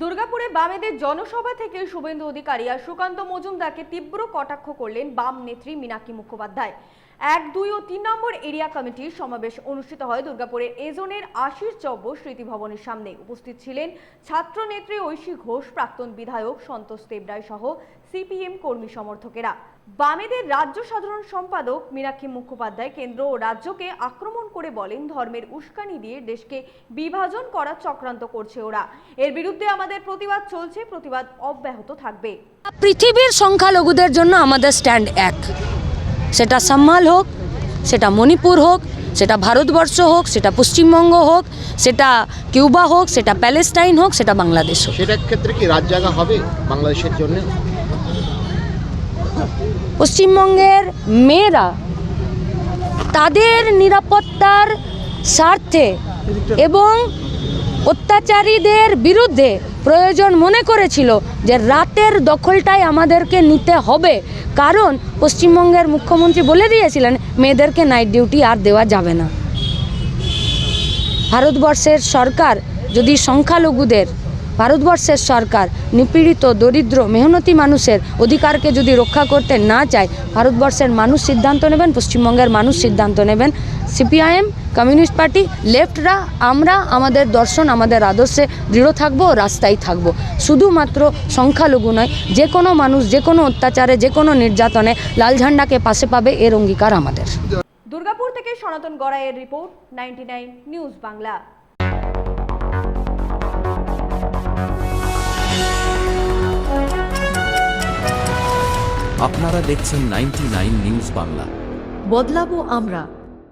দুর্গাপুরে বামেদের জনসভা থেকে শুভেন্দু অধিকারী আর সুকান্ত মজুমদারকে তীব্র কটাক্ষ করলেন বাম নেত্রী মীনাক্ষী মুখোপাধ্যায়। এক, দুই ও তিন নম্বর এরিয়া কমিটির সমাবেশ অনুষ্ঠিত হয় দুর্গাপুরের এজনের আশিস চব্য স্মৃতি ভবনের সামনে। উপস্থিত ছিলেন ছাত্র নেত্রী ঐশী ঘোষ, প্রাক্তন বিধায়ক সন্তোষ দেবরায় সহ সিপিএম কর্মী সমর্থকেরা। বামেদের রাজ্য সাধারণ সম্পাদক মীনাক্ষী মুখোপাধ্যায় কেন্দ্র ও রাজ্যকে আক্রমণ করে বলেন, ধর্মের উস্কানি দিয়ে দেশকে বিভাজন করার চক্রান্ত করছে ওরা। এর বিরুদ্ধে আমাদের প্রতিবাদ চলছে, প্রতিবাদ অব্যাহত থাকবে। পৃথিবীর সংখ্যালঘুদের জন্য আমাদের স্ট্যান্ড এক। সেটা সাম্মাল হোক সেটা মণিপুর হোক সেটা ভারতবর্ষ হোক সেটা পশ্চিমবঙ্গ হোক সেটা কিউবা হোক সেটা প্যালেস্টাইন হোক সেটা বাংলাদেশ হোক। সেটার ক্ষেত্রে কি রাত জায়গা হবে বাংলাদেশের জন্য? পশ্চিমবঙ্গের মেয়েরা তাদের নিরাপত্তার স্বার্থে এবং অত্যাচারীদের বিরুদ্ধে প্রয়োজন মনে করেছিল যে রাতের দখলটাই আমাদেরকে নিতে হবে। কারণ পশ্চিমবঙ্গের মুখ্যমন্ত্রী বলে দিয়েছিলেন, মেয়েদেরকে নাইট ডিউটি আর দেওয়া যাবে না। ভারতবর্ষের সরকার যদি সংখ্যালঘুদের, ভারতবর্ষের সরকার নিপীড়িত, দরিদ্র, মেহনতি মানুষের অধিকারকে যদি রক্ষা করতে না চায়, ভারতবর্ষের মানুষ সিদ্ধান্ত নেবেন, পশ্চিমবঙ্গের মানুষ সিদ্ধান্ত নেবেন। সিপিআইএম কমিউনিস্ট পার্টি লেফটরা আমরা আমাদের দর্শন আমাদের আদর্শে দৃঢ় থাকব রাস্তায় থাকব। শুধুমাত্র সংখ্যালঘু নয় যে কোনো মানুষ যে কোনো অত্যাচারে যে কোনো নির্যাতনে লাল ঝান্ডাকে পাশে পাবে এর অঙ্গীকার আমাদের। দুর্গাপুর থেকে সনাতন গড়াইয়ের রিপোর্ট নাইনটি নিউজ বাংলা। আপনারা দেখছেন নাইনটি নিউজ বাংলা। বদলাবো আমরা।